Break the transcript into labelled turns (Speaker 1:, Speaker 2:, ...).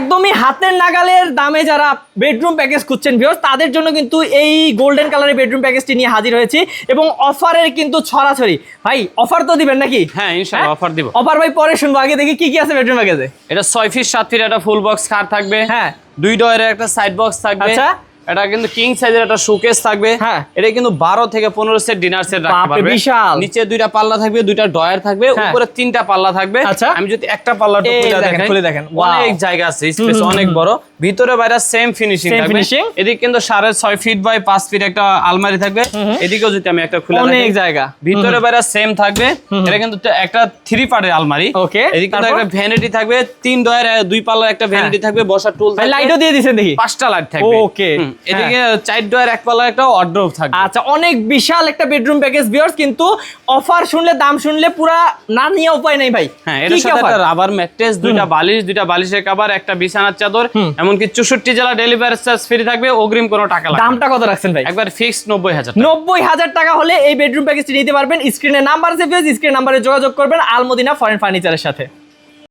Speaker 1: একদমই হাতের নাগালের দামে যারা বেডরুম প্যাকেজ খুঁজছেন ভিউয়ার্স তাদের জন্য কিন্তু এই গোল্ডেন কালারের বেডরুম প্যাকেজটি নিয়ে হাজির হয়েছি এবং অফারের কিন্তু ছড়াছড়ি। ভাই অফার তো দিবেন নাকি?
Speaker 2: হ্যাঁ ইনশাআল্লাহ অফার দিব।
Speaker 1: অফার ভাই পরে শুনব। আগে দেখি কি কি আছে বেডরুম প্যাকেজে
Speaker 2: এটা 6 ফিট 7 ফিট একটা ফুল বক্স কার থাকবে।
Speaker 1: হ্যাঁ।
Speaker 2: দুই ডয়ের একটা সাইড বক্স থাকবে।
Speaker 1: আচ্ছা।
Speaker 2: এটা কিন্তু কিং সাইজের একটা শোকেস থাকবে।
Speaker 1: হ্যাঁ।
Speaker 2: এটা কিন্তু বারো থেকে পনেরো সেট ডিনার সেট রাখতে পারবে।
Speaker 1: বিশাল।
Speaker 2: নিচে দুইটা পাল্লা থাকবে দুইটা ডয়ার থাকবে
Speaker 1: হ্যাঁ।
Speaker 2: উপরে তিনটা পাল্লা থাকবে।
Speaker 1: আচ্ছা।
Speaker 2: আমি যদি একটা পাল্লা
Speaker 1: দেখেন, খুলে দেখেন।
Speaker 2: অনেক জায়গা আছে স্পেস অনেক বড়। ভিতরে বাইরে সেম ফিনিশিং থাকবে। এদিকে কিন্তু সাড়ে ছয় ফিট বাই পাঁচ ফিট একটা আলমারি থাকবে। এদিকেও যদি আমি একটা খুলে
Speaker 1: অনেক জায়গা।
Speaker 2: ভিতরে বাইরে সেম থাকবে। এটা কিন্তু একটা থ্রি পার্টের আলমারি।
Speaker 1: Okay,
Speaker 2: এদিকে কিন্তু একটা ভ্যানিটি থাকবে তিন ডয়ের দুই পাল্লার একটা ভ্যানিটি থাকবে বসার টুল
Speaker 1: লাইটও দিয়ে দিছেন দেখি।
Speaker 2: পাঁচটা লাইট থাকবে। হুম, এদিকে চার ডয়ের এক একটা অর্ড্রপ থাকবে।
Speaker 1: আচ্ছা অনেক বিশাল একটা বেডরুম প্যাকেজ ভিউয়ার্স কিন্তু অফার শুনলে দাম শুনলে পুরা না নিয়ে উপায় নাই ভাই।
Speaker 2: হ্যাঁ সাথে একটা রাবার ম্যাট্রেস দুইটা বালিশ দুইটা বালিশের কভার একটা বিছানার চাদর এমনকি চৌষট্টি জেলা ডেলিভারি চার্জ ফ্রি থাকবে অগ্রিম কোনো টাকা লাগবে
Speaker 1: দামটা কত রাখছেন ভাই?
Speaker 2: একবার ফিক্সড নব্বই হাজার
Speaker 1: নব্বই হাজার টাকা হলে এই বেডরুম প্যাকেজটি নিতে পারবেন। স্ক্রিনে নাম্বার আছে স্ক্রিন নাম্বারে যোগাযোগ করবেন আলমদিনা ফরেন ফার্নিচারের সাথে।